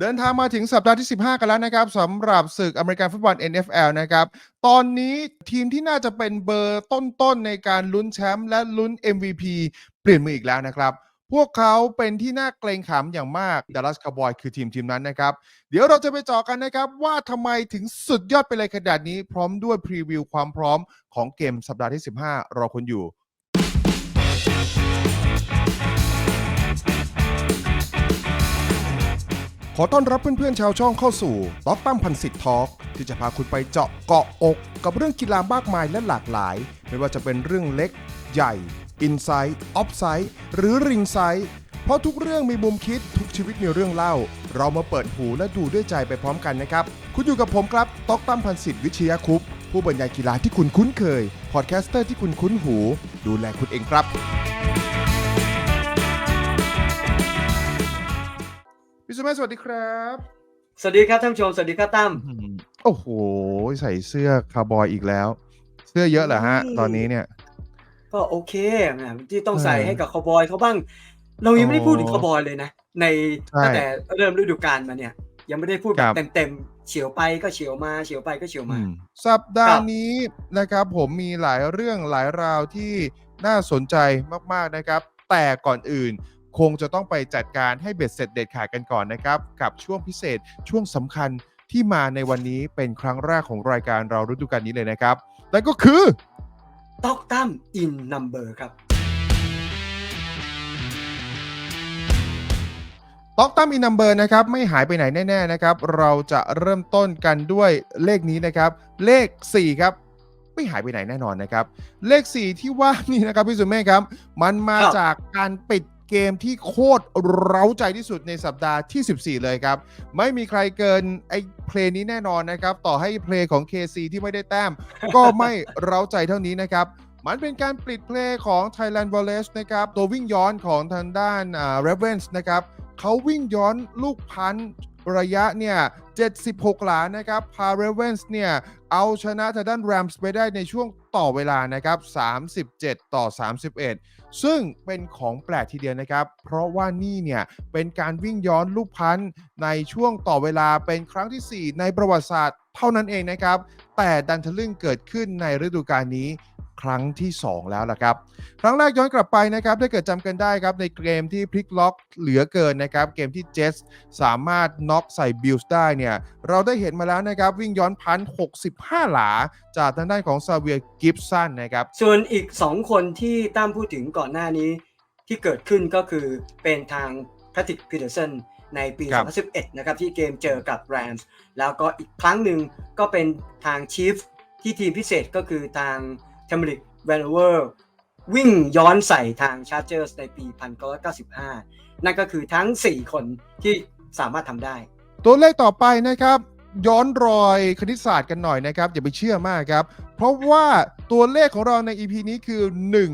เดินทางมาถึงสัปดาห์ที่ 15 กันแล้วนะครับสำหรับศึกอเมริกันฟุตบอล NFL นะครับ ตอนนี้ทีมที่น่าจะเป็นเบอร์ต้นๆในการลุ้นแชมป์และลุ้น MVP เปลี่ยนมืออีกแล้วนะครับ พวกเขาเป็นที่น่าเกรงขามอย่างมาก Dallas Cowboys คือทีมทีมนั้นนะครับ เดี๋ยวเราจะไปเจาะกันนะครับ ว่าทำไมถึงสุดยอดไปเลยขนาดนี้ พร้อมด้วยพรีวิวความพร้อมของเกมสัปดาห์ที่ 15 รอคุณอยู่ ขอต้อนรับเพื่อนๆชาวช่องเข้าสู่ต็อกตั้มพันสิทธิ์ทอล์กที่จะพาคุณไปเจาะเกาะอก กับเรื่องกีฬามากมายและหลากหลาย ไม่ว่าจะเป็นเรื่องเล็ก ใหญ่อินไซต์ออฟไซต์หรือริงไซต์เพราะทุกเรื่องมีมุมคิดทุกชีวิตมีเรื่องเล่า เรามาเปิดหูและดูด้วยใจไปพร้อมกันนะครับ คุณอยู่กับผมครับต็อกตั้มพันสิทธิ์วิชยาคุปผู้บรรยายกีฬาที่คุณคุ้นเคย พอดแคสเตอร์ที่คุณคุ้นหู ดูแลคุณเองครับ พี่สุเมธสวัสดีครับ สวัสดีครับท่านผู้ชม สวัสดีครับตั้มอืมโอ้โห ใส่เสื้อคาร์บอยอีกแล้ว เสื้อเยอะเหรอฮะอืมตอนนี้เนี่ย ก็โอเคนะที่ต้องเออใส่ให้กับคาวบอยเขาบ้าง เรายังไม่ได้พูดถึงอ๋อคาวบอยเลยนะ ในใช่ตั้งแต่เริ่มฤดูกาลมาเนี่ย ยังไม่ได้พูดแบครับบเต็มๆเฉียวไปก็เฉียวมาเฉียวไปก็เฉียวมาอืมสัปดาครัห์บนี้นะครับผมมีหลายเรื่องหลายราวที่น่าสนใจมากๆนะครับ แต่ก่อนอื่น คงจะต้องไปจัดการให้เบ็ดเสร็จเด็ดขาดกันก่อนนะครับ กับช่วงพิเศษช่วงสำคัญที่มาในวันนี้เป็นครั้งแรกของรายการเราฤดูกาลนี้เลยนะครับนั่นก็คือต็อกตั้มอินนัมเบอร์ครับต็อกตั้มอินนัมเบอร์นะครับไม่หายไปไหนแน่ๆนะครับ เราจะเริ่มต้นกันด้วยเลขนี้นะครับ เลข 4 ครับ ไม่หายไปไหนแน่นอนนะครับ เลข 4 ที่ว่านี่นะครับพี่สุเมฆครับ มันมาครับจากการปิด เกมที่โคตรเร้าใจที่สุดในสัปดาห์ที่ 14 เลยครับ ไม่มีใครเกินไอ้เพลงนี้แน่นอนนะครับ ต่อให้เพลงของ KC ที่ไม่ได้แต้ม ก็ไม่เร้าใจเท่านี้นะครับ มันเป็นการปลิดเพลงของ Thailand v o l e นะครับ ตัววิ่งย้อนของทางด้านอ่า Ravens นะครับเขาวิ่งย้อนลูกพันระยะเนี่ย 76 หลานะครับ พา Ravens เนี่ย เอาชนะทางด้าน Rams ไปได้ในช่วงต่อเวลานะครับ 37 ต่อ 31 ซึ่งเป็นของแปลกทีเดียวนะครับ เพราะว่านี่เนี่ยเป็นการวิ่งย้อนลูกพันธ์ในช่วงต่อเวลาเป็นครั้งทีสี่4 ในประวัติศาสตร์เท่านั้นเองนะครับ แต่ดันทะลึ่งเกิดขึ้นในฤดูกาลนี้ ครั้งที่ 2 แล้วล่ะครับ ครั้งแรกย้อนกลับไปนะครับถ้าเกิดจำกันได้ครับในเกมที่พลิกล็อกเหลือเกินนะครับ เกมที่เจสสามารถน็อกใส่บิลส์ได้เนี่ย เราได้เห็นมาแล้วนะครับ วิ่งย้อนพัน 65 หลา จากทางด้านของซาเวียร์กิฟสันนะครับ ส่วนอีก 2 คนที่ตั้มพูดถึงก่อนหน้านี้ที่เกิดขึ้นก็คือเป็นทางแพทริกพีเดอร์สันในปีครับ2011 นะครับ ที่เกมเจอกับแรมส์แล้วก็อีกครั้งหนึ่งก็เป็นทางชีฟที่ทีมพิเศษก็คือทาง เทมบริกแวนเวอร์วิ่งย้อนใส่ทางชาร์เจอร์สในปี 1995 นั่นก็คือทั้ง 4 คนที่สามารถทำได้ ตัวเลขต่อไปนะครับ ย้อนรอยคณิตศาสตร์กันหน่อยนะครับ อย่าไปเชื่อมากครับ เพราะว่าตัวเลขของเราใน EP นี้คือ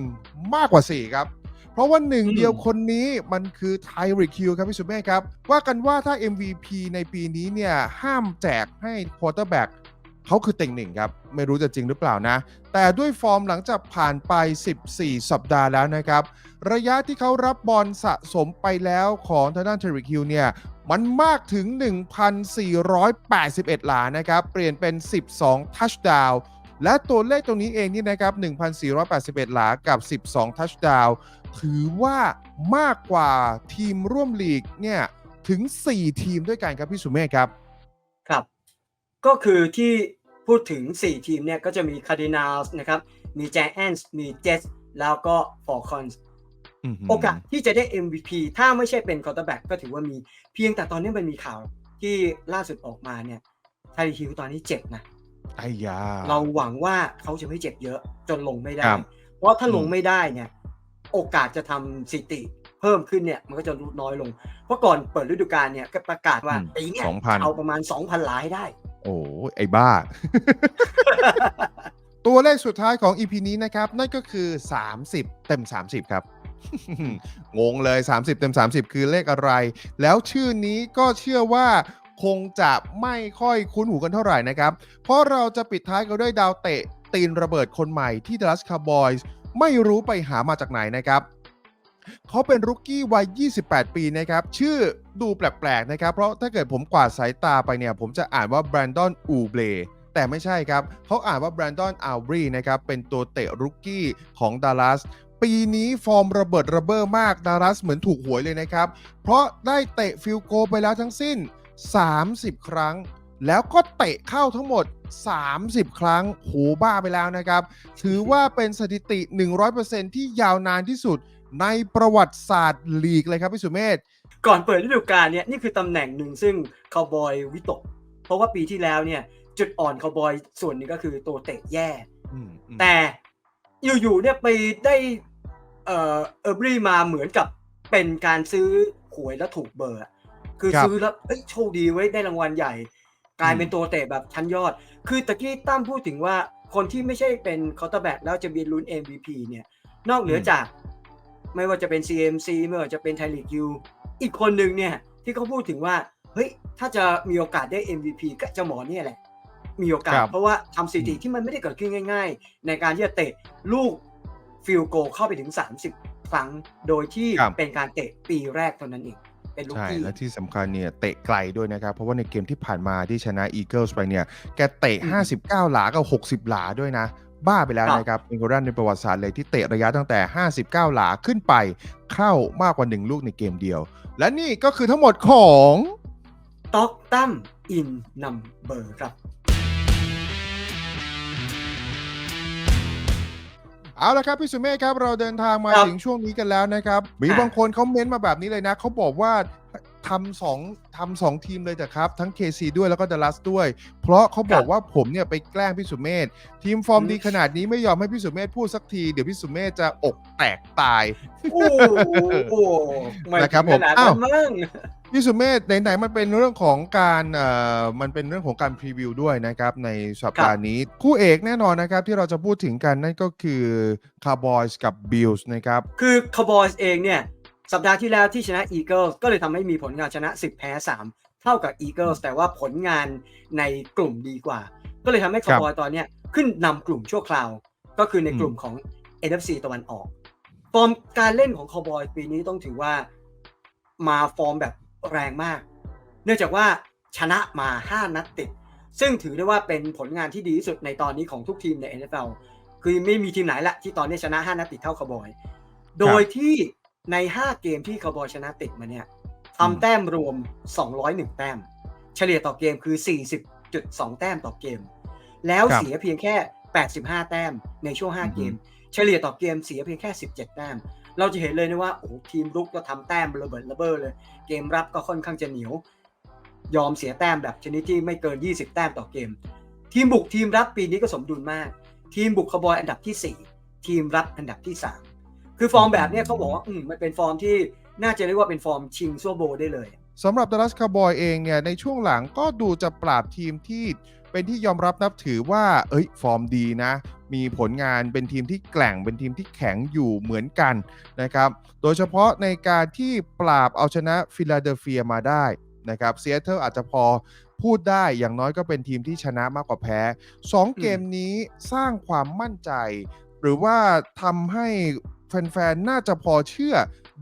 1 มากกว่า 4 ครับ เพราะว่าหนึ่งเดียวคนนี้มันคือไทริคิวครับพี่สุเมฆครับ ว่ากันว่าถ้า MVP ในปีนี้เนี่ยห้ามแจกให้ควอเตอร์แบ็ก เขาคือเต็งหนึ่งครับ ไม่รู้จะจริงหรือเปล่านะ แต่ด้วยฟอร์มหลังจากผ่านไป 14 สัปดาห์แล้วนะครับ ระยะที่เขารับบอลสะสมไปแล้วของทางด้านเทริคิวเนี่ย มันมากถึง 1,481 หลานะครับ เปลี่ยนเป็น 12 ทัชดาวและตัวเลขตรงนี้เองนี่นะครับ 1,481 หลากับ 12 ทัชดาวถือว่ามากกว่าทีมร่วมลีกเนี่ย ถึง 4 ทีมด้วยกันครับพี่สุเมฆครับ ก็คือที่พูดถึง 4 ทีมเนี่ยก็จะมี Cardinals นะครับ มี Giants มี Jets แล้วก็ Falcons อื้อหือโอกาสที่จะได้ MVP ถ้าไม่ใช่เป็น quarterback ก็ถือว่ามีเพียงแต่ตอนนี้มันมีข่าวที่ล่าสุดออกมาเนี่ยไทยฮิวตอนนี้เจ็บนะไอ้ยาเราหวังว่าเขาจะไม่เจ็บเยอะจนลงไม่ได้ครับเพราะถ้าลงอืมไม่ได้เนี่ย โอกาสจะทำสถิติเพิ่มขึ้นเนี่ย มันก็จะลดน้อยลง เพราะก่อนเปิดฤดูกาลเนี่ยก็ประกาศว่าอืมปีเนี้ย2,000เอาประมาณ 2,000 หลายได้ โอ้ไอ้บ้า ตัวเลขสุดท้ายของ EP นี้นะครับ นั่นก็คือ 30 เต็ม 30 ครับ งงเลย 30 เต็ม 30 คือเลขอะไร แล้วชื่อนี้ก็เชื่อว่าคงจะไม่ค่อยคุ้นหูกันเท่าไหร่นะครับ เพราะเราจะปิดท้ายกันด้วยดาวเตะ ตีนระเบิดคนใหม่ที่ Dallas Cowboys ไม่รู้ไปหามาจากไหนนะครับ เขาเป็นรุกกี้วัย 28 ปีนะครับ ชื่อดูแปลกๆนะครับ เพราะถ้าเกิดผมกวาดสายตาไปเนี่ย ผมจะอ่านว่าแบรนดอนอูเบลแต่ไม่ใช่ครับ เขาอ่านว่าแบรนดอนอัลบรีนะครับ เป็นตัวเตะรุกกี้ของดัลลัสปีนี้ฟอร์มระเบิดระเบ้อมากดัลลัสเหมือนถูกหวยเลยนะครับ เพราะได้เตะฟิลโกไปแล้วทั้งสิ้น 30 ครั้ง แล้วก็เตะเข้าทั้งหมด 30 ครั้งโหบ้าไปแล้วนะครับ ถือว่าเป็นสถิติ 100%ที่ยาวนานที่สุด ในประวัติศาสตร์ลีกเลยครับพี่สุเมธก่อนเปิดฤดูกาลเนี่ยนี่คือตำแหน่งหนึ่งซึ่งคาวบอยวิตก เพราะว่าปีที่แล้วเนี่ย จุดอ่อนคาวบอยส่วนหนึ่งก็คือตัวเตะแย่อืมอืมแต่อยู่ๆเนี่ยไปได้เอ่อเออร์บรีมาเหมือนกับเป็นการซื้อหวยแล้วถูกเบอร์อะคือซื้อแล้วเอ้ยโชคดีไว้ยได้รางวัลใหญ่ กลายเป็นตัวเตะแบบชั้นยอด คือตะกี้ตั้มพูดถึงว่าคนที่ไม่ใช่เป็นคอร์เตอร์แบ็กแล้วจะมีลุ้น MVP เนี่ย นอกเหนือจาก ไม่ว่าจะเป็น CMC ไม่ว่าจะเป็นไทลีกิวอีกคนหนึ่งเนี่ยที่เขาพูดถึงว่าเฮ้ยถ้าจะมีโอกาสได้ MVP ก็เจะหมอเนี่ยแหละ มีโอกาสครับเพราะว่าทำสถิติที่มันไม่ได้เกิดขึ้นง่าย ๆ ในการที่จะเตะลูกฟิลโกเข้าไปถึง 30 ครั้ง โดยที่ครับเป็นการเตะปีแรกเท่านั้นเองเป็นลูกใช่ที่และที่สำคัญเนี่ยเตะไกลด้วยนะครับ เพราะว่าในเกมที่ผ่านมาที่ชนะอีเกิลส์ไปเนี่ย แกเตะอืม59 หลากับ 60 หลาด้วยนะ บ้าไปแล้วครับนะครับเป็นคนแรกในประวัติศาสตร์เลยที่เตะระยะตั้งแต่ 59 หลาขึ้นไปเข้ามากกว่า 1 ลูกในเกมเดียว และนี่ก็คือทั้งหมดของต็อกตั้มอินนัมเบอร์ครับเอาละครับพี่สุเมฆครับเราเดินทางมาครับถึงช่วงนี้กันแล้วนะครับมีอะบางคนเขาเม้นต์มาแบบนี้เลยนะเขาบอกว่า ทำสองทำสองทีมเลยแต่ครับ ทั้ง KC ด้วยแล้วก็ดัลลัสด้วย เพราะเขาบอกว่าผมเนี่ยไปแกล้งพี่สุเมธทีมฟอร์มอืมดีขนาดนี้ไม่ยอมให้พี่สุเมธพูดสักที เดี๋ยวพี่สุเมธจะอกแตกตายโอ้โหไม่นะครับถึงขนาดผมอ้าวนั้นมั้งพี่สุเมธไหนๆมันเป็นเรื่องของการเอ่อมันเป็นเรื่องของการพรีวิวด้วยนะครับในสัปดาห์นี้ คู่เอกแน่นอนนะครับที่เราจะพูดถึงกันนั่นก็คือคาร์บอยส์กับบิลส์นะครับคือคาร์บอยส์เองเนี่ย สัปดาห์ที่แล้วที่ชนะอีเกิลก็เลยทำให้มีผลงานชนะ 10 แพ้ 3 เท่ากับอีเกิลแต่ว่าผลงานในกลุ่มดีกว่า ก็เลยทำให้คาร์บอยตอนเนี้ยขึ้นนำกลุ่มชั่วคราว ก็คือในกลุ่มของ NFC ตะวันออก ฟอร์มการเล่นของคาร์บอยปีนี้ต้องถือว่ามาฟอร์มแบบแรงมาก เนื่องจากว่าชนะมา 5 นัดติด ซึ่งถือได้ว่าเป็นผลงานที่ดีที่สุดในตอนนี้ของทุกทีมใน NFL คือไม่มีทีมไหนละที่ตอนนี้ชนะ 5 นัดติดเท่าคาร์บอย โดยที่ ใน 5 เกมที่คาร์บอยชนะติดมาเนี่ยอืมทำแต้มรวม 201 แต้ม เฉลี่ยต่อเกมคือ 40.2 แต้มต่อเกม แล้วครับเสียเพียงแค่ 85 แต้มในช่วงอือฮึ5เกม เฉลี่ยต่อเกมเสียเพียงแค่ 17 แต้ม เราจะเห็นเลยนะว่าโอ้โหทีมรุกก็ทำแต้มระเบิดระเบ้อเลย เกมรับก็ค่อนข้างจะเหนียวยอมเสียแต้มแบบชนิดที่ไม่เกิน 20 แต้มต่อเกม ทีมบุกทีมรับปีนี้ก็สมดุลมาก ทีมบุกคาร์บอยอันดับที่ 4 ทีมรับอันดับที่ 3 คือฟอร์มแบบเนี้ยเขาบอกว่าอืมมันเป็นฟอร์มที่น่าจะเรียกว่าเป็นฟอร์มชิงซัวโบว์ได้เลย สำหรับดัลลัสคาร์บอยเองเนี่ย ในช่วงหลังก็ดูจะปราบทีมที่เป็นที่ยอมรับนับถือว่า เอ้ย ฟอร์มดีนะ มีผลงานเป็นทีมที่แกล่งเป็นทีมที่แข็งอยู่เหมือนกันนะครับ โดยเฉพาะในการที่ปราบเอาชนะฟิลาเดลเฟียมาได้นะครับเซียเทอร์อาจจะพอพูดได้อย่างน้อยก็เป็นทีมที่ชนะมากกว่าแพ้ 2 เกมนี้สร้างความมั่นใจ หรือว่าทำให้ แฟนๆ น่าจะพอเชื่อ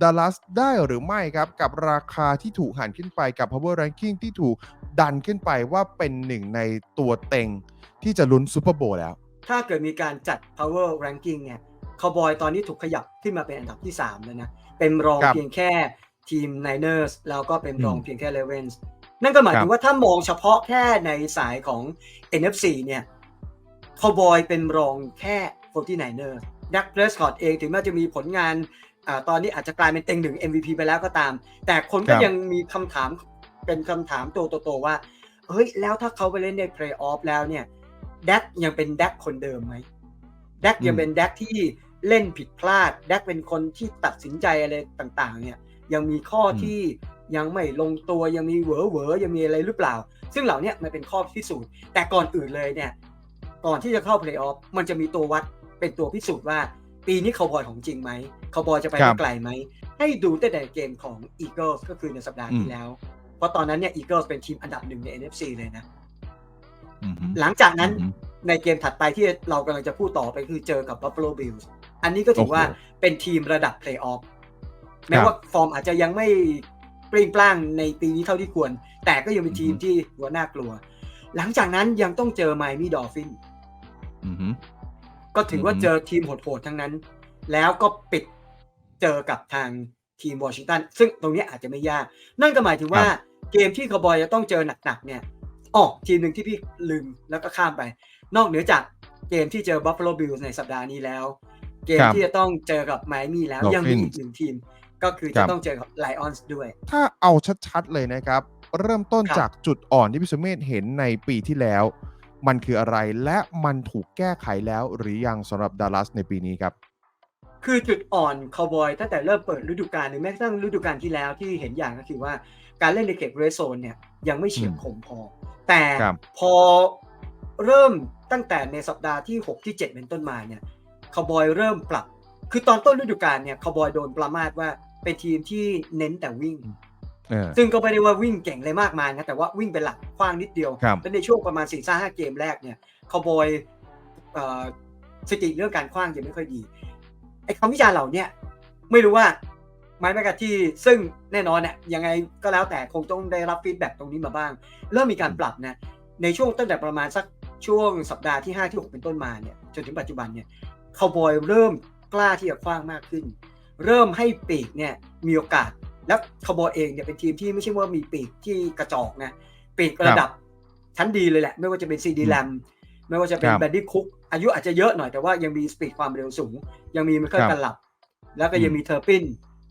ดัลลัสได้หรือไม่ครับ กับราคาที่ถูกหันขึ้นไปกับ power ranking ที่ถูกดันขึ้นไปว่าเป็นหนึ่งในตัวเต็งที่จะลุ้นซูเปอร์โบว์แล้ว ถ้าเกิดมีการจัด power ranking เนี่ยคาร์บอยตอนนี้ถูกขยับขึ้นมาเป็นอันดับที่ 3 แล้วนะ เป็นรองครับเพียงแค่ทีม Niners แล้วก็เป็นรองอืมเพียงแค่ Ravens นั่นก็หมายครัถึบงว่าถ้ามองเฉพาะแค่ในสายของ NFC เนี่ยคาร์บอยเป็นรองแค่ 49ers ดักเ e ส c อตเองถึงแม้จะมีผลงานอาตอนนี้อาจจะกลายเป็นเต็งหนึ่ง MVP ไปแล้วก็ตาม แต่คนก็ครับยังมีคำถามเป็นคำถามตัวโตๆว่า เฮ้ย แล้วถ้าเขาไปเล่นในเพลย์ออฟแล้วเนี่ยแดกยังเป็นแดกคนเดิมไหมแดกยังเป็นแดกที่เล่นผิดพลาดแดกเป็นคนที่ตัดสินใจอะไรต่าง ๆ เนี่ย ยังมีข้ออมที่ยังไม่ลงตัวยังมีเหวอเหวอยังมีอะไรหรือเปล่า ซึ่งเหล่าเนี้ยมันเป็นข้อพิสูจน์แต่ก่อนอื่นเลยเนี่ย ก่อนที่จะเข้าเพลย์ออฟมันจะมีตัววัด เป็นตัวพิสูจน์ว่าปีนี้เขาบอยของจริงไหมเขาบอยจะไปครัได้บไกลไหม ให้ดูตั้งแต่เกมของ Eagles ก็คือในสัปดาห์อืที่มแล้ว เพราะตอนนั้นเนี่ย Eagles เป็นทีมอันดับหนึ่งใน NFC เลยนะอือฮึหลังจากนั้นอือฮึในเกมถัดไปที่เรากำลังจะพูดต่อไปคือเจอกับ Buffalo Bills อันนี้ก็ถือว่าโอ้โหเป็นทีมระดับเพลย์ออฟแม้ครับว่าฟอร์มอาจจะยังไม่เปร่งปร้างในปีนี้เท่าที่ควร แต่ก็ยังเป็นทีมอือฮึที่หัวหน้ากลัว หลังจากนั้นยังต้องเจอไมมี่ดอฟฟินอือหือ ก็ถือว่าอือฮึเจอทีมโหดๆทั้งนั้น แล้วก็ปิดเจอกับทางทีมวอชิงตันซึ่งตรงนี้อาจจะไม่ยาก นั่นก็หมายถึงว่าเกมที่คาวบอยจะต้องเจอหนักๆเนี่ยอ๋อทีมหนึ่งที่พี่ลืมแล้วก็ข้ามไป นอกเหนือจากเกมที่เจอ Buffalo Bills ในสัปดาห์นี้แล้ว เกมครับที่จะต้องเจอกับไมอามี่แล้ว Dolphins ยังมีอีกหนึ่งทีม ก็คือครัจะบต้องเจอกับไลออนส์ด้วย ถ้าเอาชัดๆเลยนะครับ เริ่มต้นครับจากจุดอ่อนที่พิสเมธเห็นในปีที่แล้ว มันคืออะไรและมันถูกแก้ไขแล้วหรือยังสำหรับดัลลัสในปีนี้ครับ คือจุดอ่อนคาวบอยตั้งแต่เริ่มเปิดฤดูกาลหรือแม้กระทั่งฤดูกาลที่แล้วที่เห็นอย่างก็คือว่าการเล่นในเขตเรสโซนเนี่ยยังไม่เฉียบคมพอ แต่ครับพอเริ่มตั้งแต่ในสัปดาห์ที่ 6 ที่ 7 เป็นต้นมาเนี่ยคาวบอยเริ่มปรับ คือตอนต้นฤดูกาลเนี่ยคาวบอยโดนประมาทว่าเป็นทีมที่เน้นแต่วิ่งเออ ซึ่งก็ไม่ได้ว่าวิ่งเก่งเลยมากมายนะแต่ว่าวิ่งเป็นหลักคว้างนิดเดียวครับและในช่วงประมาณ4ี่ห้าเกมแรกเนี่ยคาวบอยเอ่อสถิติเรื่องการคว้างยังไม่ค่อยดีไอ้คำวิจารณ์เหล่าเนี้ยไม่รู้ว่าไมค์แมกกาที่ซึ่งแน่นอนเนี่ยยังไงก็แล้วแต่คงต้องได้รับฟีดแบ็กตรงนี้มาบ้าง เริ่มมีการปรับนะในช่วงตั้งแต่ประมาณสักช่วงสัปดาห์ที่ 5 ที่ 6 เป็นต้นมาเนี่ยจนถึงปัจจุบันเนี่ยคาวบอยเริ่มกล้าที่จะคว้างมากขึ้น เริ่มให้ปีกเนี่ยมีโอกาส แล้วคาวบอยเองเนี่ยเป็นทีมที่ไม่ใช่ว่ามีปีกที่กระจอกนะปีกระดับชั้นดีเลยแหละ ไม่ว่าจะเป็นซีดีแลมไม่ว่าจะเป็นครับแบนดี้คุก อายุอาจจะเยอะหน่อยแต่ว่ายังมีสปีดความเร็วสูง ยังมีไมเคิลครับกันหลับ แล้วก็ยังมีเทอร์ปิน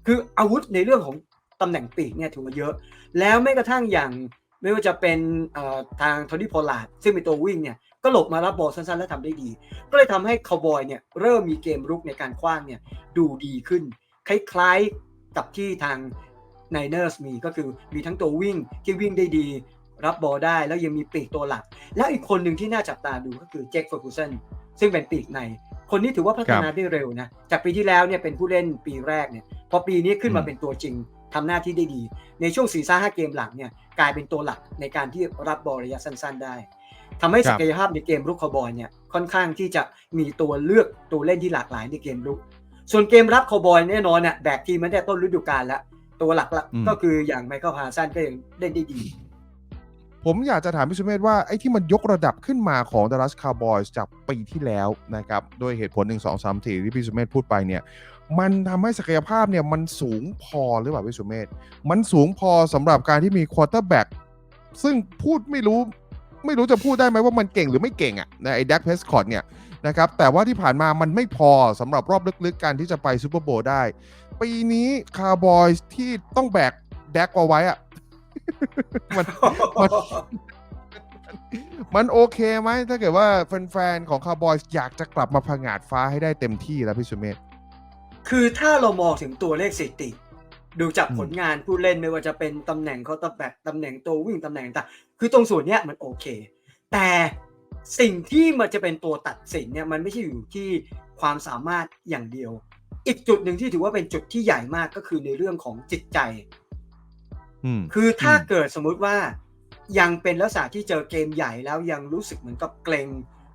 คืออาวุธในเรื่องของตำแหน่งปีกเนี่ยถือว่าเยอะ แล้วแม้กระทั่งอย่างไม่ว่าจะเป็นเอ่อทางโทนี่โพลาร์ดซึ่งเป็นตัววิ่งเนี่ยก็หลบมารับบอลสั้นๆ และทำได้ดี ก็เลยทำให้คาวบอยเนี่ยเริ่มมีเกมรุกในการคว้างเนี่ยดูดีขึ้น คล้ายๆกับที่ทาง ไนเนอร์สมีก็คือมีทั้งตัววิ่งที่วิ่งได้ดี รับบอลได้แล้วยังมีปีกตัวหลัก แล้วอีกคนหนึ่งที่น่าจับตาดูก็คือเจคเฟอร์กูสันซึ่งเป็นปีกใน คนนี้ถือว่าพัฒนาได้เร็วนะจากปีที่แล้วเนี่ยเป็นผู้เล่นปีแรกเนี่ยพอปีนี้ขึ้นมาอืมเป็นตัวจริงทำหน้าที่ได้ดี ในช่วง4ีซ่าห้าเกมหลังเนี่ยกลายเป็นตัวหลักในการที่รับบอลระยะสั้น ๆ ได้ทำให้ครัศับกยภาพในเกมรุกคาวบอยเนี่ยค่อนข้างที่จะมีตัวเลือกตัวเล่นที่หลากหลายในเกมรุก ส่วนเกมรับคาวบอยแน่นอนเนี่ยแบกทีมมาตั้งแต่ต้นฤดูกาลแล้ว ตัวหลักอืมๆก็คืออย่างไมเคิลพาซันก็ยังเล่นได้ดี ผมอยากจะถามพี่สุเมธว่าไอ้ที่มันยกระดับขึ้นมาของ Dallas Cowboys จากปีที่แล้วนะครับโดยเหตุผล 1 2 3 4 ที่พี่สุเมธพูดไปเนี่ยมันทำให้ศักยภาพเนี่ยมันสูงพอหรือเปล่าพี่สุเมธมันสูงพอสำหรับการที่มีควอเตอร์แบ็กซึ่งพูดไม่รู้ ไม่รู้จะพูดได้ไหมว่ามันเก่งหรือไม่เก่งอะนะไอ้ดักเพสคอตเนี่ย นะครับแต่ว่าที่ผ่านมามันไม่พอสำหรับรอบลึกๆการที่จะไปซูเปอร์โบว์ได้ ปีนี้คาร์บอยที่ต้องแบกแดกเอาไว้อะมันมันมันโอเคไหมถ้าเกิดว่าแฟนๆของคาร์บอยอยากจะกลับมาผงาดฟ้าให้ได้เต็มที่แล้วพี่สุเมธคือถ้าเรามองถึงตัวเลขสถิติ ดูจากผลงานผู้เล่นไม่ว่าจะเป็นตำแหน่งเขาตำแหน่งตำแหน่งตัววิ่งตำแหน่งต่างคือตรงส่วนเนี้ยมันโอเค แต่ สิ่งที่มันจะเป็นตัวตัดสินเนี่ยมันไม่ใช่อยู่ที่ความสามารถอย่างเดียว อีกจุดหนึ่งที่ถือว่าเป็นจุดที่ใหญ่มากก็คือในเรื่องของจิตใจอืมคือถ้าอืมเกิดสมมุติว่ายังเป็นลักษณะที่เจอเกมใหญ่แล้วยังรู้สึกเหมือนกับเกรง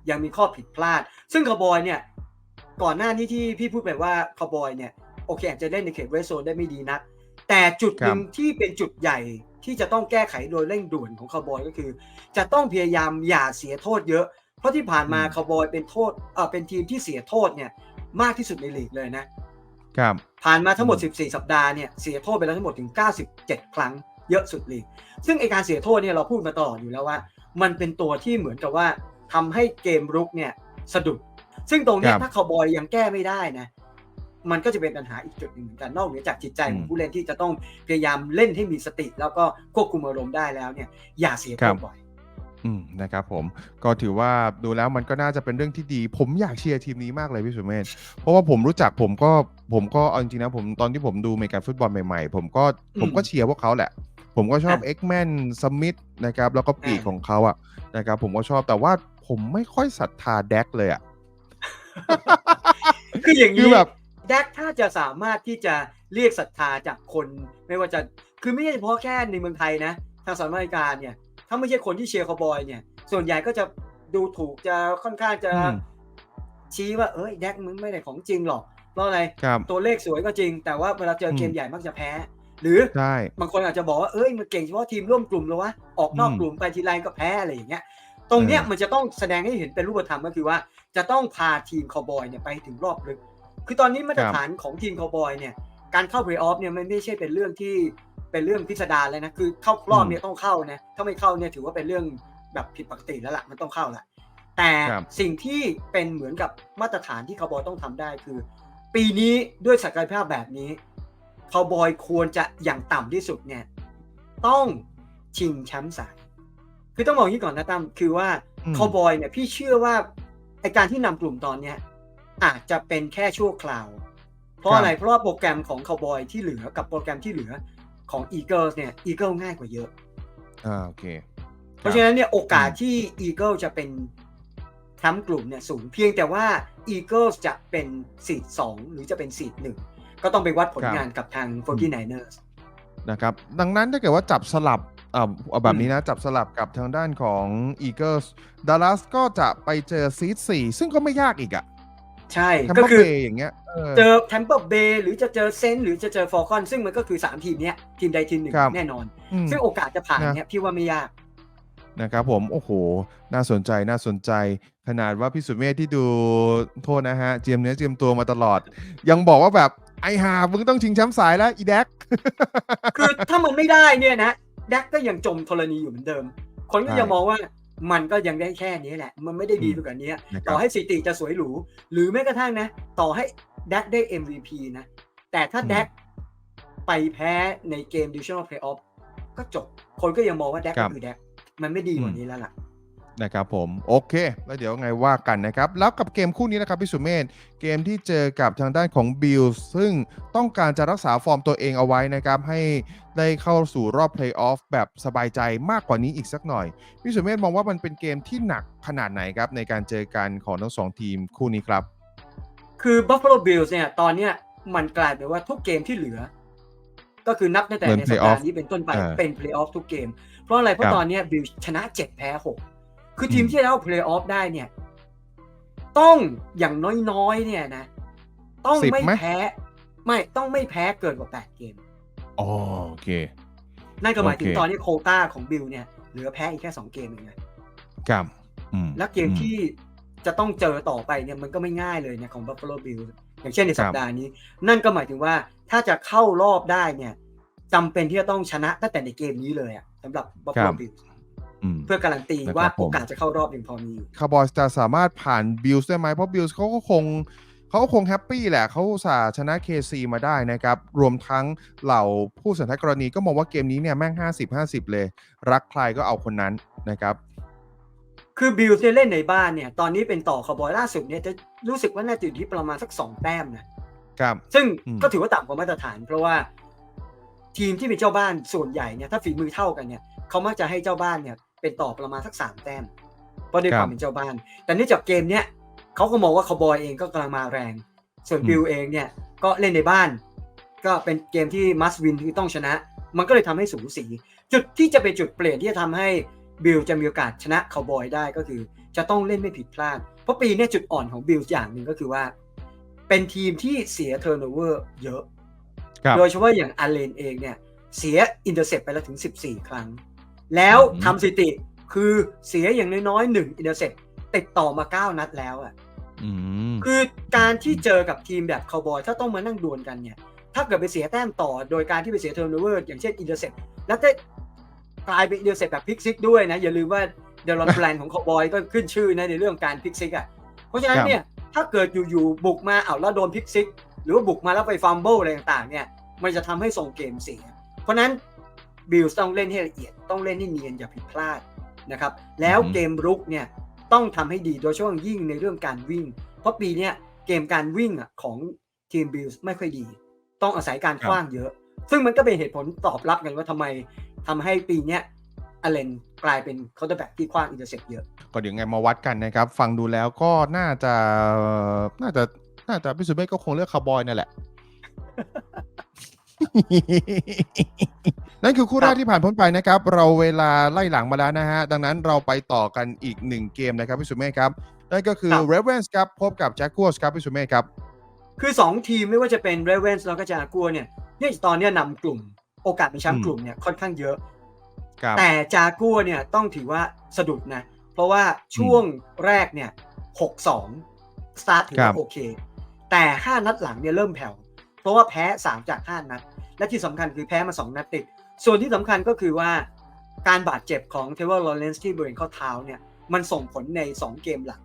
ยังมีข้อผิดพลาด ซึ่งคาวบอยเนี่ย ก่อนหน้านี้ที่พี่พูดไปว่าคาวบอยเนี่ยโอเคอาจจะเล่นในเขตเรสโซนได้ไม่ดีนัก แต่จุดหนึ่งที่เป็นจุดใหญ่ ที่จะต้องแก้ไขโดยเร่งด่วนของคาวบอยก็คือ จะต้องพยายามอย่าเสียโทษเยอะ เพราะที่ผ่านมาอืมคาวบอยเป็นโทษเออเป็นทีมที่เสียโทษเนี่ยมากที่สุดในลีกเลยนะครับผ่านมาทั้งหมดอืม14 สัปดาห์เนี่ยเสียโทษไปแล้วทั้งหมดถึง 97 ครั้งเยอะสุดลีก ซึ่งไอการเสียโทษเนี่ยเราพูดมาตลอดอยู่แล้วว่า มันเป็นตัวที่เหมือนกับว่าทำให้เกมรุกเนี่ยสะดุด ซึ่งตรงเนี้ยครับถ้าคาวบอยยังแก้ไม่ได้นะ มันก็จะเป็นปัญหาอีกจุดหนึ่งเหมือนกันนอกเหนือจากจิตใจของผู้เล่นที่จะต้องพยายามเล่นให้มีสติ แล้วก็ควบคุมอารมณ์ได้แล้วเนี่ยอย่าเสียโทษบ่อยอืมนะครับผมก็ถือว่าดูแล้วมันก็น่าจะเป็นเรื่องที่ดี ผมอยากเชียร์ทีมนี้มากเลยพี่สุเมธเพราะว่าผมรู้จักผมก็ผมก็เอาจริงๆนะผมตอนที่ผมดูอเมริกันฟุตบอลใหม่ๆ ผมก็อืมผมก็เชียร์พวกเขาแหละ ผมก็ชอบอะเอ็กแมนสมิธนะครับแล้วก็ปีกอ่าของเขาอะนะครับผมก็ชอบแต่ว่าผมไม่ค่อยศรัทธาแดกเลยอะคืออย่างคืนี้อแบบ แดกถ้าจะสามารถที่จะเรียกศรัทธาจากคนไม่ว่าจะคือไม่ใช่เฉพาะแค่ในเมืองไทยนะ ทางสหรัฐอเมริกาเนี่ยถ้าไม่ใช่คนที่เชียร์คาวบอยเนี่ย ส่วนใหญ่ก็จะดูถูกจะค่อนข้างจะอืมชี้ว่าเอ้ยแดกมึงไม่ได้ของจริงหรอกเพราะอะไรครับตัวเลขสวยก็จริง แต่ว่าเวลาเจอเกมอืมใหญ่มักจะแพ้ หรือใช่บางคนอาจจะบอกว่าเอ้ยมันเก่งเฉพาะทีมร่วมกลุ่มแล้ววะออกนอกอืมกลุ่มไปทีไรก็แพ้อะไรอย่างเงี้ยตรงเนี้ยเออมันจะต้องแสดงให้เห็นเป็นรูปธรรมก็คือว่าจะต้องพาทีมคาวบอยเนี่ยไปถึงรอบลึก คือตอนนี้มาตรฐานของทีมคาวบอยเนี่ย การเข้าเพลย์ออฟเนี่ยมันไม่ใช่เป็นเรื่องที่เป็นเรื่องพิสดารเลยนะ คือเข้ารอบเนี่ยต้องเข้านะ ถ้าไม่เข้าเนี่ยถือว่าเป็นเรื่องแบบผิดปกติแล้วล่ะ มันต้องเข้าละแต่ครับสิ่งที่เป็นเหมือนกับมาตรฐานที่คาวบอยต้องทำได้คือ ปีนี้ด้วยศักยภาพแบบนี้คาวบอยควรจะอย่างต่ำที่สุดเนี่ย ต้องชิงแชมป์สายคือต้องบอกอย่างนี้ก่อนนะตั้มคือว่าอืมคาวบอยเนี่ยพี่เชื่อว่าไอการที่นำกลุ่มตอนเนี้ย อาจจะเป็นแค่ชั่วคราว เพราะอะไรเพราะว่าโปรแกรมของคาวบอยที่เหลือกับโปรแกรมที่เหลือของ Eagles เนี่ย Eagles ง่ายกว่าเยอะอ่าโอเคเพราะฉะนั้นเนี่ยโอกาสอืมที่ Eagles จะเป็นแชมป์กลุ่มเนี่ยสูงเพียงแต่ว่า Eagles จะเป็นซีดสองหรือจะเป็นซีดหนึ่งก็ต้องไปวัดผลงานกับทาง 49ers นะครับดังนั้นถ้าเกิดว่าจับสลับอ่าเอาแบบนี้นะ จับสลับกับทางด้านของ Eagles Dallas ก็จะไปเจอซีดสี่ซึ่งก็ไม่ยากอีกอะ ใช่แทมก็เปอร์คือเบย์อย่างเงี้ยเออเจอแทมเปอร์เบย์หรือจะเจอเซนต์หรือจะเจอฟอร์คอนซึ่งมันก็คือ 3 ทีมเนี้ย ทีมใดทีมหนึ่งครับแน่นอนอืมซึ่งโอกาสจะผ่านนะเนี่ยพี่ว่าไม่ยากนะครับผม โอ้โห น่าสนใจน่าสนใจ ขนาดว่าพี่สุเมธที่ดูโทษนะฮะ เจียมเนื้อเจียมตัวมาตลอด ยังบอกว่าแบบไอหามึงต้องชิงแชมป์สายแล้ว อีแดกคือถ้ามันไม่ได้เนี่ยนะ แดกก็ยังจมธรณีอยู่เหมือนเดิม คนก็ใช่ยังมองว่า มันก็ยังได้แค่นี้แหละ มันไม่ได้ดีไปกว่านี้นะครับต่อให้สถิติจะสวยหรู หรือแม้กระทั่งนะ ต่อให้แดกได้ MVP นะ แต่ถ้าอืมแดกไปแพ้ในเกม Divisional Playoff ก็จบ คนก็ยังมองว่าแดกครัก็บคือแดก มันไม่ดีกว่านี้แล้วล่ะ นะครับผมโอเค แล้วเดี๋ยวไงว่ากันนะครับ แล้วกับเกมคู่นี้นะครับพี่สุเมธเกมที่เจอกับทางด้านของบิลซึ่งต้องการจะรักษาฟอร์มตัวเองเอาไว้นะครับ ให้ได้เข้าสู่รอบเพลย์ออฟแบบสบายใจมากกว่านี้อีกสักหน่อย พี่สุเมธมองว่ามันเป็นเกมที่หนักขนาดไหนครับ ในการเจอกันของทั้งสองทีมคู่นี้ครับ คือ Buffalo Bills เนี่ยตอนเนี้ยมันกลายเป็นว่าทุกเกมที่เหลือ ก็คือนับตั้งแต่เหมือนในสัปดา playoff ห์นี้เป็นต้นไปอ่าเป็น Playoff ทุกเกม เพราะอะไรเพคราะรับตอนเนี้ยบิลชนะ7แพ้6 คือทีมอืมที่จะเข้า Playoff ได้เนี่ย ต้องอย่างน้อยๆเนี่ยนะ ต้องสิบไม่ไหมแพ้ ไม่ต้องไม่แพ้เกินกว่า8เกมอ๋อโอเค นั่นก็หมายถึงโอเคตอนนี้โควต้าของบิลเนี่ยเหลือแพ้อีกแค่2เกมเองนะครับอืมและเกมที่จะต้องเจอต่อไปเนี่ยมันก็ไม่ง่ายเลยเนี่ยของ Buffalo Bills อย่างเช่นในสัปดาห์นี้ นั่นก็หมายถึงว่าถ้าจะเข้ารอบได้เนี่ยจำเป็นที่จะต้องชนะตั้งแต่ในเกมนี้เลยอะสำหรับครั Buffalo บ Bills อืม เพื่อการันตีนะครับว่าผมโอกาสจะเข้ารอบยังพอมีอยู่คาร์บอยจะสามารถผ่านบิลส์ได้ไหมเพราะบิลส์เขาก็คงเขาก็คงแฮปปี้แหละเขาอุตสาห์ชนะ KC มาได้นะครับ รวมทั้งเหล่าผู้สันทัดกรณีก็มองว่าเกมนี้เนี่ยแม่ง 50-50 เลย รักใครก็เอาคนนั้นนะครับคือบิลส์เนี่ยเล่นในบ้านเนี่ย ตอนนี้เป็นต่อคาร์บอยล่าสุดเนี่ยจะรู้สึกว่าน่าจะอยู่ที่ประมาณสัก2แต้มนะครับซึ่งอืมก็ถือว่าต่ำกว่ามาตรฐาน เพราะว่าทีมที่เป็นเจ้าบ้านส่วนใหญ่เนี่ยถ้าฝีมือเท่ากันเนี่ยเขามักจะให้เจ้าบ้านเนี่ย เป็นต่อประมาณสักสามแต้มเพราะด้วยความเป็นเจ้าบ้าน แต่เนื่องจากเกมเนี้ยเขาก็มองว่าคาร์บอยเองก็กำลังมาแรง ส่วนบิลเองเนี่ยก็เล่นในบ้าน ก็เป็นเกมที่มัสวินที่ต้องชนะ มันก็เลยทำให้สูสี จุดที่จะเป็นจุดเปลี่ยนที่จะทำให้บิลจะมีโอกาสชนะคาวบอยได้ก็คือ จะต้องเล่นไม่ผิดพลาด เพราะปีเนี้ยจุดอ่อนของบิลอย่างหนึ่งก็คือว่า เป็นทีมที่เสียเทอร์โนเวอร์เยอะครับโดยเฉพาะอย่างอาเลนเองเนี่ยเสียอินเตอร์เซปไปแล้วถึง 14 ครั้ง แล้วอืมทำสถิติคือเสียอย่างน้อยๆ1อินเตอร์เซปติดต่อมา9นัดแล้วอะอืมคือการที่เจอกับทีมแบบคาวบอย ถ้าต้องมานั่งดวลกันเนี่ย ถ้าเกิดไปเสียแต้มต่อโดยการที่ไปเสียเทอร์โนเวอร์อย่างเช่นอินเตอร์เซปแล้วได้กลายเป็นอินเตอร์เซปแบบพิกซิกด้วยนะ อย่าลืมว่าเดลอนแบรนของคาวบอยก็ขึ้นชื่อนะในเรื่องการพิกซิกอะเพราะฉะนั้นเนี่ยถ้าเกิดอยู่ๆบุกมาเอาแล้วโดนพิกซิกหรือว่าบุกมาแล้วไปฟัมเบิลอะไรต่างๆเนี่ยมันจะทำให้ส่งเกมเสียเพราะฉะนั้น บิลส์ต้องเล่นให้ละเอียด ต้องเล่นให้เนียนอย่าผิดพลาดนะครับ แล้วอือฮึเกมรุกเนี่ยต้องทำให้ดีโดยเฉพาะอย่างยิ่งในเรื่องการวิ่ง เพราะปีเนี้ยเกมการวิ่งอะของทีมบิลส์ไม่ค่อยดี ต้องอาศัยการคว้างเยอะ ซึ่งมันก็เป็นเหตุผลตอบรับกันว่าทำไมทำให้ปีเนี้ยอเลนกลายเป็นเคาน์เตอร์แบ็กที่คว้างอินเตอร์เซปเยอะ ก็เดี๋ยวไงมาวัดกันนะครับ ฟังดูแล้วก็น่าจะน่าจะน่าจะพี่สุเมฆก็คงเลือกคาร์บอยนั่นแหละ นั่นคือคู่แรครักบที่ผ่านพ้นไปนะครับ เราเวลาไล่หลังมาแล้วนะฮะ ดังนั้นเราไปต่อกันอีกหนึ่งเกมนะครับพี่สุเมฆครับ นั่นก็คือครับ Ravens ครับพบกับ Jaguars ครับพี่สุเมฆครับ คือ 2 ทีมไม่ว่าจะเป็น Ravens แล้วก็จากัวเนี่ยเนี่ยตอนเนี้ยนำกลุ่มโอกาสเป็นแชมป์กลุ่มเนี่ยค่อนข้างเยอะครับแต่จากัวเนี่ยต้องถือว่าสะดุดนะ เพราะว่าช่วงแรกเนี่ย6-2สตาร์ทถือครัว่าบโอเค แต่5นัดหลังเนี่ยเริ่มแผ่ว เพราะว่าแพ้3จาก5นัด และที่สำคัญคือแพ้มา2นัดติด ส่วนที่สำคัญก็คือว่าการบาดเจ็บของเทเวอร์ลอเรนซ์ที่บริเวณข้อเท้าเนี่ย มันส่งผลใน 2 เกมหลัง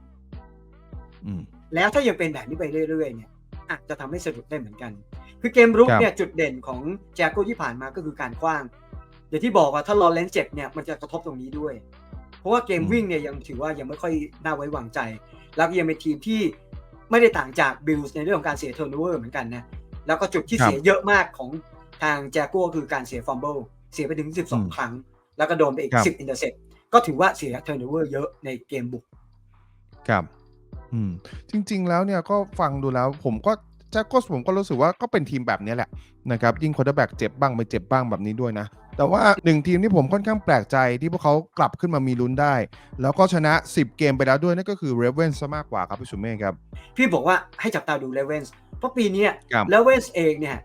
อืมแล้วถ้ายังเป็นแบบนี้ไปเรื่อย ๆ เนี่ยอาจจะทำให้สะดุดได้เหมือนกัน คือเกมรุกครับเนี่ยจุดเด่นของแจโก้ที่ผ่านมาก็คือการคว้างอย่างที่บอกว่าถ้าลอเรนซ์เจ็บเนี่ยมันจะกระทบตรงนี้ด้วย เพราะว่าเกมวิ่งเนี่ยยังถือว่ายังไม่ค่อยน่าไว้วางใจ แล้วก็ยังเป็นทีมที่ไม่ได้ต่างจากบิลส์ในเรื่องของการเสียเทอร์โนเวอร์เหมือนกันนะแล้วก็จุดที่ครับเสียเยอะมากของ ทางแจโก้คือการเสียฟัมเบิลเสียไปถึงอืม12 ครั้ง แล้วก็โดนไปอีกครับ10 อินเตอร์เซปก็ถือว่าเสียเทอร์โนเวอร์เยอะในเกมบุก ครับ อืม จริง ๆ แล้วเนี่ยก็ฟังดูแล้วผมก็แจ็คโกสผมก็รู้สึกว่าก็เป็นทีมแบบนี้แหละนะครับยิ่งคอร์แบ็กเจ็บบ้างไม่เจ็บบ้างแบบนี้ด้วยนะ แต่ว่าหนึ่งทีมที่ผมค่อนข้างแปลกใจที่พวกเขากลับขึ้นมามีลุ้นได้ แล้วก็ชนะ 10 เกมไปแล้วด้วยนั่นก็คือเรเวนซ์มากกว่าครับพี่สุเมฆครับ พี่บอกว่าให้จับตาดูเลเวนส์เพราะปีเนี้ครับเลเวนส์เองเนี่ย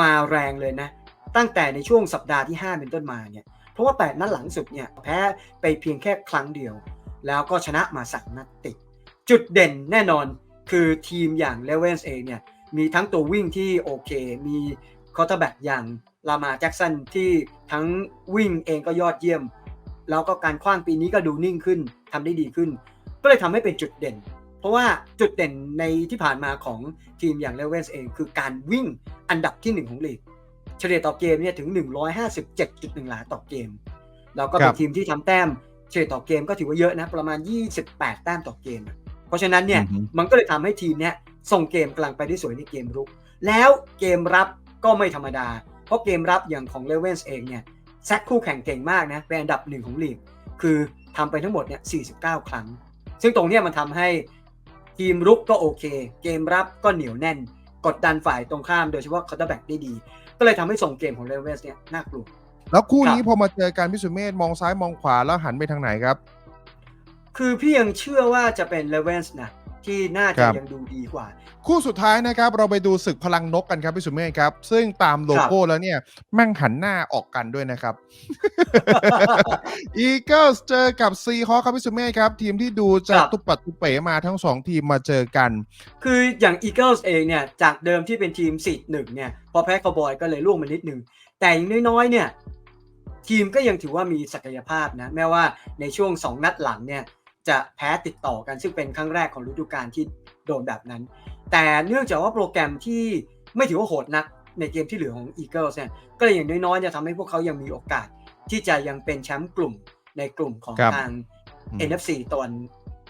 มาแรงเลยนะ ตั้งแต่ในช่วงสัปดาห์ที่ 5 เป็นต้นมาเนี่ยเพราะว่า 8 นัดหลังสุดเนี่ยแพ้ไปเพียงแค่ครั้งเดียว แล้วก็ชนะมาสามนัดติด จุดเด่นแน่นอนคือทีมอย่างเลเวนส์เองเนี่ยมีทั้งตัววิ่งที่โอเค มีคอร์เตอร์แบ็กอย่างลามาแจ็กสันที่ทั้งวิ่งเองก็ยอดเยี่ยม แล้วก็การคว้างปีนี้ก็ดูนิ่งขึ้นทำได้ดีขึ้น ก็เลยทำให้เป็นจุดเด่น เพราะว่าจุดเด่นในที่ผ่านมาของทีมอย่างเลเวนส์เอง คือการวิ่งอันดับที่ 1 ของลีก เฉลี่ยต่อเกมเนี่ยถึง 157.1หลาต่อเกม แล้วก็ครัเป็นบทีมที่ทำแต้มเฉลี่ยต่อเกมก็ถือว่าเยอะนะ ประมาณ 28 แต้มต่อเกมอะเพราะฉะนั้นเนี่ยอือฮึมันก็เลยทำให้ทีมเนี้ยส่งเกมกลางไปได้สวยในเกมรุก แล้วเกมรับก็ไม่ธรรมดา เพราะเกมรับอย่างของเลเวนส์เองเนี่ยแซคคู่แข่งเก่งมากนะเป็นอันดับหนึ่งของลีก คือทำไปทั้งหมดเนี่ย49 ครั้ง ซึ่งตรงเนี้ยมันทำให้ ทีมรุกก็โอเค เกมรับก็เหนียวแน่น กดดันฝ่ายตรงข้ามโดยเฉพาะคอร์เตอร์แบ็กได้ดี ก็เลยทำให้ส่งเกมของเลเวนส์เนี่ยน่ากลัวแล้วคู่ครับนี้พอมาเจอกันพี่สุเมธมองซ้ายมองขวาแล้วหันไปทางไหนครับ คือพี่ยังเชื่อว่าจะเป็นเลเวนส์นะ ที่น่าคจะรับ ยังดูดีกว่า คู่สุดท้ายนะครับ เราไปดูศึกพลังนกกันครับพี่สุเมธครับ ซึ่งตามโลโก้แล้วเนี่ย แม่งหันหน้าออกกันด้วยนะครับ อีเกิลเจอกับซีฮอคครับพี่สุเมธครับ ทีมที่ดูจะครับ ตุปปัดตุเป๋มาทั้งสองทีมมาเจอกัน คืออย่าง Eagles เองเนี่ยจากเดิมที่เป็นทีมสีหนึ่งเนี่ยพอแพ้คาวบอยก็เลยล่วงมานิดนึงแต่อย่างน้อยๆเนี่ยทีมก็ยังถือว่ามีศักยภาพนะแม้ว่าในช่วง 2 นัดหลังเนี่ย จะแพ้ติดต่อกันซึ่งเป็นครั้งแรกของฤดูกาลที่โดนแบบนั้น แต่เนื่องจากว่าโปรแกรมที่ไม่ถือว่าโหดนักในเกมที่เหลือของ Eagles เนี่ยก็เลยอย่างน้อยๆ จะทำให้พวกเขายังมีโอกาสที่จะยังเป็นแชมป์กลุ่มในกลุ่มของครับทางอืม NFC ตะวัน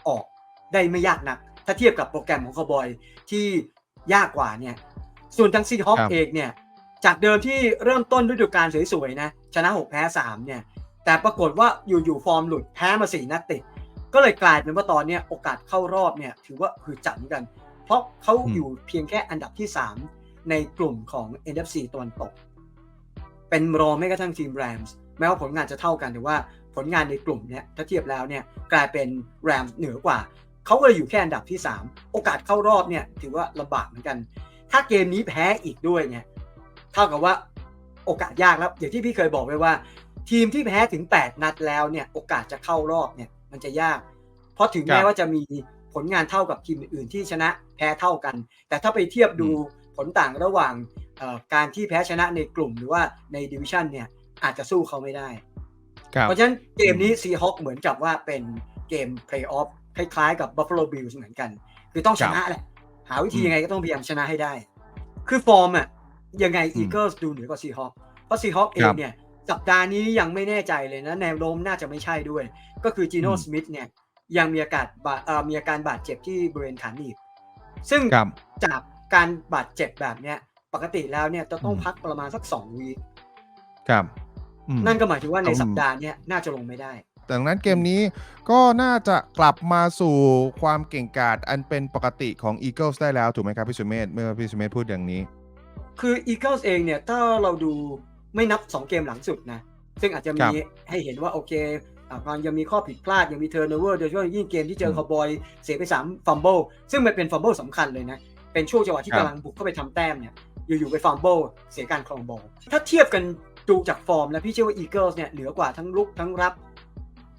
ออกได้ไม่ยากนัก ถ้าเทียบกับโปรแกรมของคาวบอยที่ยากกว่าเนี่ย ส่วนทางซีฮอคครับเองเนี่ย จากเดิมที่เริ่มต้นฤดูกาลสวยๆนะ ชนะ 6 แพ้ 3 เนี่ย แต่ปรากฏว่าอยู่ๆฟอร์มหลุดแพ้มา 4 นัดติด ก็เลยกลายเป็นว่าตอนเนี้ยโอกาสเข้ารอบเนี่ยถือว่าคือจัดเหมือนกัน เพราะเขาอืมอยู่เพียงแค่อันดับที่ 3 ในกลุ่มของ NFC ตะวันตก เป็นรองไม่กระทั่งทีมแรมส์แม้ว่าผลงานจะเท่ากันแต่ว่าผลงานในกลุ่มเนี่ยถ้าเทียบแล้วเนี่ยกลายเป็นแรมส์เหนือกว่า เขาก็เลยอยู่แค่อันดับที่ 3 โอกาสเข้ารอบเนี่ยถือว่าลำบากเหมือนกัน ถ้าเกมนี้แพ้อีกด้วยเนี่ยเท่ากับว่าโอกาสยากแล้วอย่างที่พี่เคยบอกไว้ว่า ทีมที่แพ้ถึง 8 นัดแล้วเนี่ยโอกาสจะเข้ารอบเนี่ย มันจะยาก เพราะถึงครัแม้บว่าจะมีผลงานเท่ากับทีมอื่นๆที่ชนะแพ้เท่ากัน แต่ถ้าไปเทียบดูผลต่างระหว่างเอ่อการที่แพ้ชนะในกลุ่มหรือว่าในดิวิชันเนี่ยอาจจะสู้เขาไม่ได้ครับเพราะฉะนั้นเกมนี้ซีฮอคเหมือนกับว่าเป็นเกมเพลย์ออฟคล้ายๆกับ Buffalo Bills เหมือนกัน คือต้องชนะแหละ หาวิธีอืมยังไงก็ต้องพยายามชนะให้ได้ คือฟอร์มอะยังไงอืม Eagles ดูเหนือกว่าซีฮอคเพราะซีฮอคเอครังบเนี่ย สัปดาห์นี้ยังไม่แน่ใจเลยนะแนวโน้มน่าจะไม่ใช่ด้วย ก็คือจีโน่อืมสมิธเนี่ยยังมีอาการบาดเอ่อมีอาการบาดเจ็บที่บริเวณขาหนีบซึ่งครับจากการบาดเจ็บแบบเนี้ยปกติแล้วเนี่ยจะต้องอืมพักประมาณสักสองวีคครับอืมนั่นก็หมายถึงว่าในอืมสัปดาห์เนี้ยน่าจะลงไม่ได้ดังนั้นเกมนี้ก็น่าจะกลับมาสู่ความเก่งกาจอันเป็นปกติของ Eagles ได้แล้ว ถูกไหมครับพี่สุเมธเมื่อพี่สุเมธพูดอย่างนี้ คือ Eagles เองเนี่ย ถ้าเราดู ไม่นับ 2 เกมหลังสุดนะ ซึ่งอาจจะครัมีบให้เห็นว่าโอเคอะมันยังมีข้อผิดพลาดยังมีเทอร์เนเวอร์โดยเฉพาะยิ่งเกมที่เจอมคาวบอยเสียไป3ฟัมเบิลซึ่งมันเป็นฟัมเบิลสำคัญเลยนะ เป็นช่วงจังหวะที่ครับกำลังบุกเข้าไปทำแต้มเนี่ยอยู่ๆไปฟัมเบิลเสียการครองบอลถ้าเทียบกันดูจากฟอร์มแล้วพี่เชื่อว่าอีเกิลส์เนี่ยเหนือกว่าทั้งลุกทั้งรับ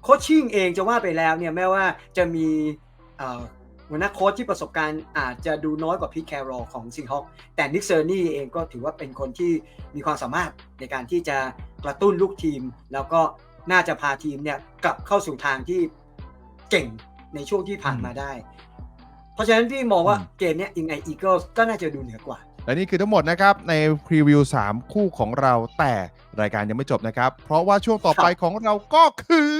โคชชิ่งเองจะว่าไปแล้วเนี่ยแม้ว่าจะมีเอ่อ หัวหน้าโค้ชที่ประสบการณ์อาจจะดูน้อยกว่าพีทแครอของซิงฮอกแต่นิกเซอร์นี่เองก็ถือว่าเป็นคนที่มีความสามารถในการที่จะกระตุ้นลูกทีม แล้วก็น่าจะพาทีมเนี่ยกลับเข้าสู่ทางที่เก่งในช่วงที่ผ่านมาได้ เพราะฉะนั้นพี่มองว่าเกมเนี้ยยังไงอีเกิลก็น่าจะดูเหนือกว่า และนี่คือทั้งหมดนะครับในพรีวิว 3 คู่ของเราแต่รายการยังไม่จบนะครับ เพราะว่าช่วงต่อไปของเราก็คือ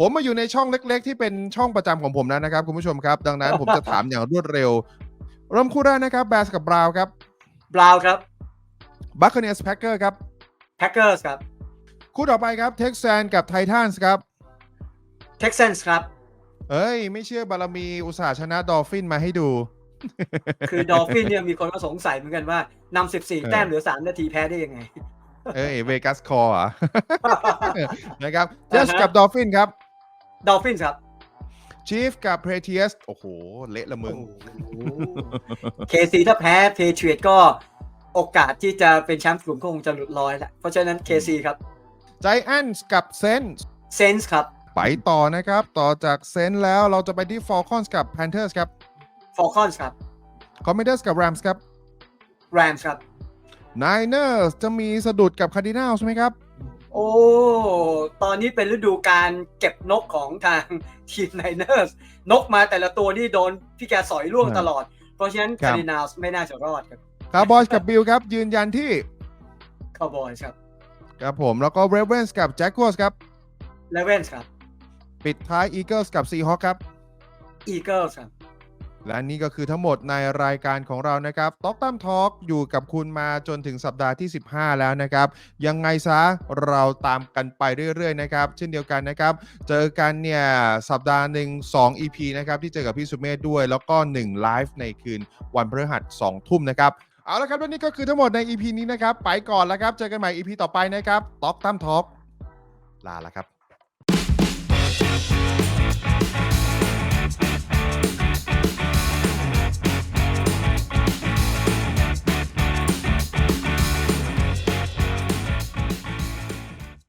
ผมมาอยู่ในช่องเล็ก ๆ ที่เป็นช่องประจำของผมแล้วนะครับ คุณผู้ชมครับ ดังนั้นผมจะถามอย่างรวดเร็ว เริ่มคู่แรกนะครับแบสกับบราวครับบราวครับบัคเนียสแพ็กเกอร์ครับแพ็กเกอร์สครับ คู่ต่อไปครับเท็กซันกับไททันส์ครับเท็กซันส์ครับ เอ้ย ไม่เชื่อบารมีอุตสาห์ชนะดอลฟินมาให้ดู คือดอลฟินเนี่ยมีคนก็สงสัยเหมือนกันว่านำ14 แต้มเหลือ 3 นาทีแพ้ได้ยังไง เอ้ยเวกัสคอร์อะนะครับเจสกับดอลฟินครับ ดอลฟินครับชีฟกับเพรเทียสโอ้โห เละละมึง เคซีถ้าแพ้เพเทรียตก็โอกาสที่จะเป็นแชมป์กลุ่มก็คงจะหลุดลอยแหละเพราะฉะนั้นเคซีครับไจแอนส์กับเซนส์เซนส์ครับ ไปต่อนะครับ ต่อจากเซนส์แล้วเราจะไปที่ฟอลคอนส์กับแพนเทอร์สครับฟอลคอนส์ครับคอมเมเดอร์สกับแรมส์ครับแรมส์ครับไนเนอร์สจะมีสะดุดกับคาร์ดินาลใช่ไหมครับ โอ้ ตอนนี้เป็นฤดูการเก็บนกของทางทีมไนเนอร์สนกมาแต่ละตัวนี่โดนพี่แกสอยล่วงตลอด เพราะฉะนั้นครัคาบร์ดินาลไม่น่าจะรอดครับคาร์บอยกับบิลครับ ยืนยันที่คาวบอยครับ ครับผมแล้วก็เรเวนส์กับแจ็คก s สครับเลเวนส์ครับ ปิดท้ายอีเกิลส์กับซีฮอคครับอีเกิลส์ครับ และนี่ก็คือทั้งหมดในรายการของเรานะครับต็อกตั้มทอล์กอยู่กับคุณมาจนถึงสัปดาห์ที่ 15 แล้วนะครับ ยังไงซะเราตามกันไปเรื่อยๆนะครับเช่นเดียวกันนะครับ เจอกันเนี่ยสัปดาห์หนึ่ง2 EP นะครับที่เจอกับพี่สุเมธด้วย แล้วก็1ไลฟ์ในคืนวันพฤหัส2ทุ่มนะครับเอาละครับและนี่ก็คือทั้งหมดใน EP นี้นะครับ ไปก่อนแล้วครับ เจอกันใหม่ EP ต่อไปนะครับต็อกตั้มทอล์กลาล้วครับ